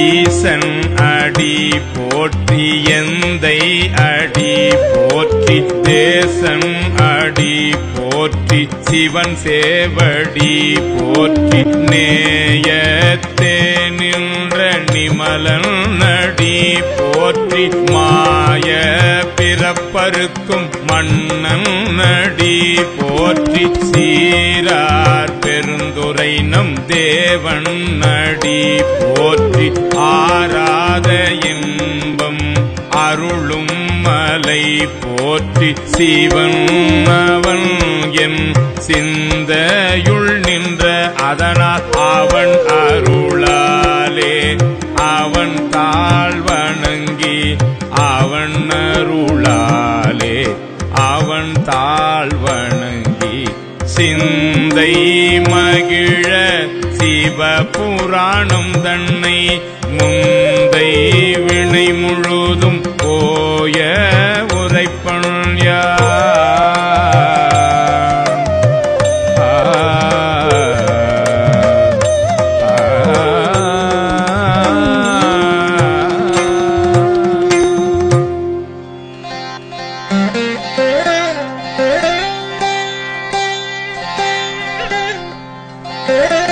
ஈசன் அடி போற்றி எந்தை அடி போற்றி தேசன் அடி போற்றி சிவன் சேவடி போற்றி நேயத்தே நின்ற நிமலன் நடி போற்றி மாய பிறப்பருக்கும் மன்னன் நடி போற்றி சீரா பெருந்துரை நம் தேவன் நடி போற்றி ஆராத இன்பம் அருளும் மலை போற்றி சிவன் அவன் என் சிந்தையுள் நின்ற அதனால் அவன் அருளாலே. அவன் தாழ் வணங்கி அவன் அருளாலே. அவன் தாழ் சிந்தை மகிழ சிவபுராணம் தன் Hey!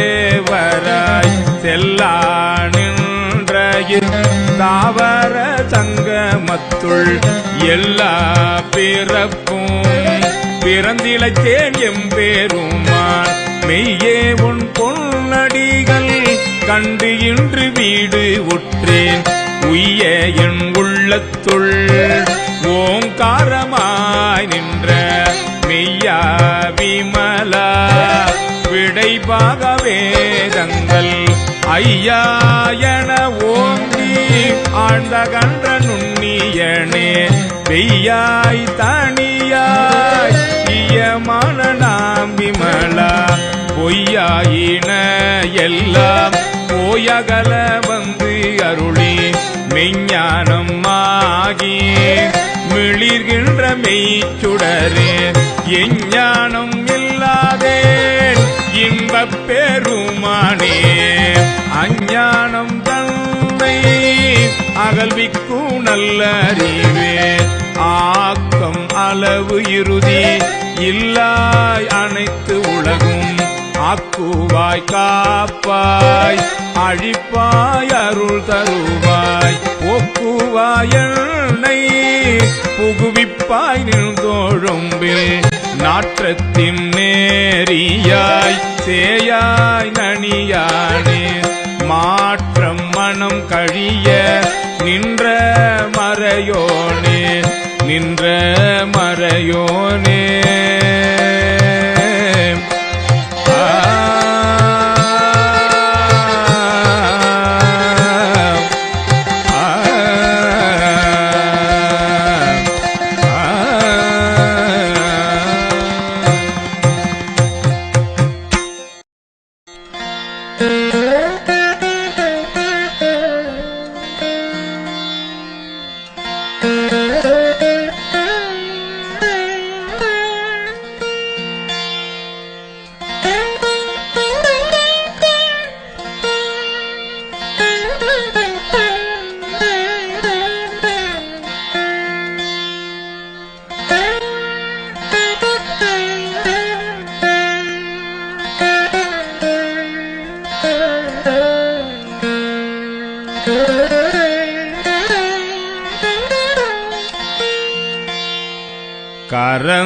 தேவராய் செல்லா நின்ற தாவர சங்கமத்துள் எல்லா பிறப்பும் பிறந்திழைத்தேன் எம்பேருமான். மெய்யே உன் பொன்னடிகள் கண்டு இன்று வீடு ஒற்றேன் உய்ய என் உள்ளத்துள் ஓங்காரமாய் நின்ற மெய்யா விமலா. விடைபாக வேதங்கள் ஐயாயன ஓங்கி ஆழ்ந்த கன்ற நுண்ணியனே பெய்யாய் தனியாய் இயமான நாம் விமலா பொய்யாயின எல்லாம் போயகல வந்து அருளி மெஞ்ஞானம் ஆகி மிளிர்கின்ற மெய்ச்சுடரே எஞ்ஞானம் இன்பப் பெருமானே அஞ்ஞானம் தந்தை அகல்விக்கும் நல்லறிவே ஆக்கம் அளவு இறுதி இல்லாய் அனைத்து உலகும் ஆக்குவாய் காப்பாய் அழிப்பாய் அருள் தருவாய் ஒக்குவாய் எண்ணெய் புகுவிப்பாய் நின்றோழும்பில் நாற்றத்தின் நேரியாய் சேயாய் நனியானே மாற்றம் மனம் கழிய நின்ற மறையோனே நின்ற மறையோனே.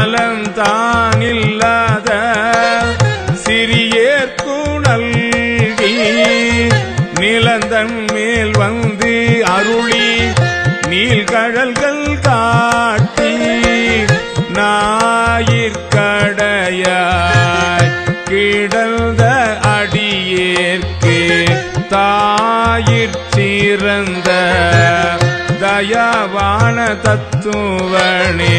நலந்தானில்லாத சிறியேற்கு நல்கி நிலந்தன் மேல் வந்து அருளி நீள்கழல்கள் காட்டி ஞாயிற்கடையாய் கிடந்த அடியேற்கே தாயிற் சிறந்த தயாவான தத்துவனே.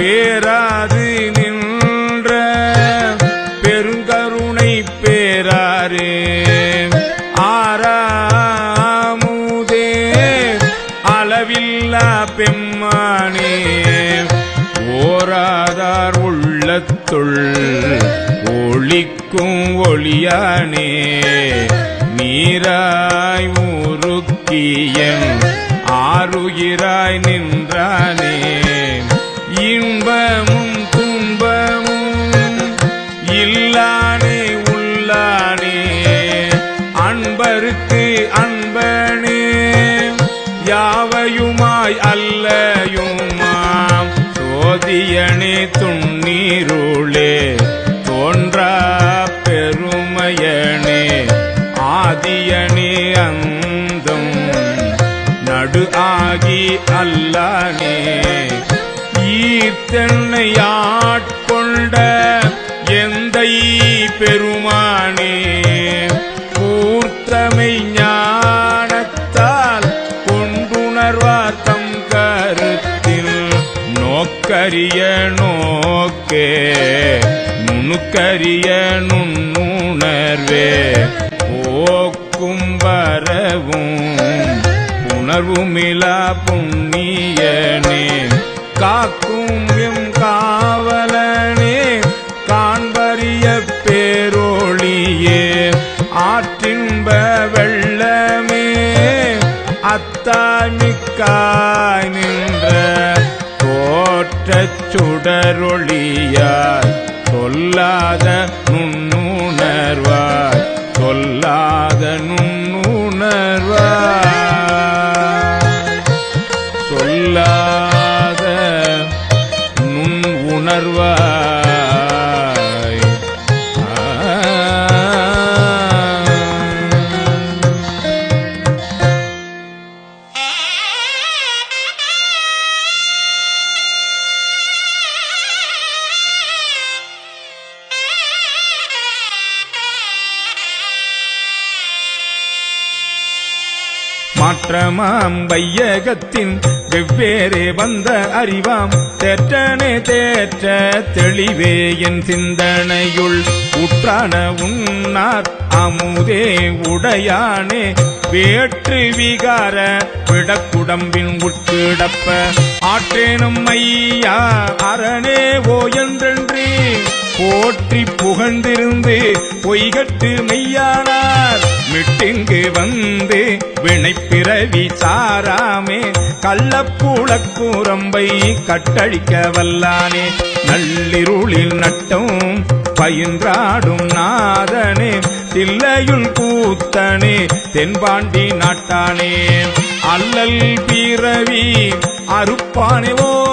பேராது நின்ற பெருங்கருணை பேராரே. ஆறு ஆறாமுதே அளவில்லா பெம்மானே. ஓராதார் உள்ளத்துள் ஒளிக்கும் ஒளியானே. நீராய் உருக்கியன் ஆறுகிறாய் நின்றானே. அன்பருக்கு அன்பனே யாவையுமாய் அல்லையுமாம்? சோதியனே துண்ணீருளே தோன்றா பெருமையனே ஆதியனே அந்தம் நடு ஆகி அல்லானே. ஈத்தென்னை ஆட்கொண்ட எந்தை பெருமானே நோக்கரிய நோக்கே நுணுக்கரிய நுண்ணுணர்வே போக்கும் வரவும் உணர்வுமிலா புண்ணியனே காக்கும் எம் காவலனே காண்பறிய பேரோழியே ஆற்றின்ப வெள்ளமே அத்தாமிக்காய் சுடரொளியாய் சொல்லாத நுண்ணுணர்வாய் சொல்லாத நுண்ணுணர்வாய். மாற்றமாம் வையகத்தின் வெவ்வேறே வந்த அறிவாம். தேற்றனே தேற்ற தெளிவே என் சிந்தனையுள். உற்றான உன்னார் அமுதே உடையானே. வேற்று விகார விடக்குடம்பின் உட்கிடப்ப. ஆற்றேனும் ஐயா அரணே ஓ என்றென்றே. போற்றி புகழ்ந்திருந்து பொய்கட்டு மெய்யானார். மிட்டிங்கு வந்து வினைப்பிறவி சாராமே. கள்ளப்பூளக்கூரம்பை கட்டழிக்க வல்லானே. நள்ளிருளில் நட்டம் பயின்றாடும் நாதனே. தில்லையுள் கூத்தனே தென்பாண்டி நாட்டானே. அல்லல் பிறவி அறுப்பானேவோ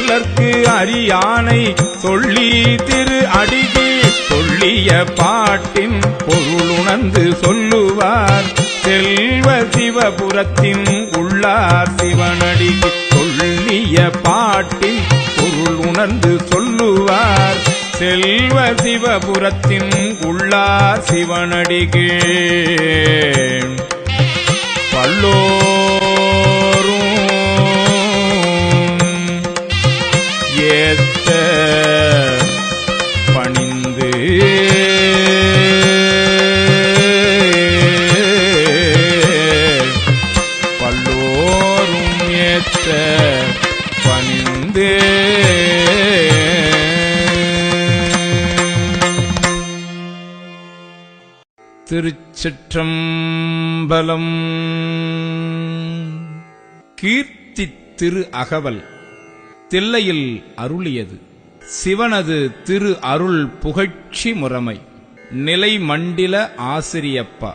சொல்லற்கு அரியானை சொல்லி திரு அடிகே சொல்லிய பாட்டின் பொருளுணர்ந்து சொல்லுவார். செல்வ சிவபுரத்தின் உள்ளார் சிவனடிக்கு சொல்லிய பாட்டின் பொருள் உணர்ந்து சொல்லுவார். செல்வ சிவபுரத்தின் உள்ளார் சிவனடிகே பல்லோ ஏத்த பணிந்தே. திருச்சிற்றம்பலம். கீர்த்தி திரு அகவல் தில்லையில் அருளியது. சிவனது திரு அருள் புகழ்ச்சி முறைமை. நிலை மண்டில ஆசிரியப்பா.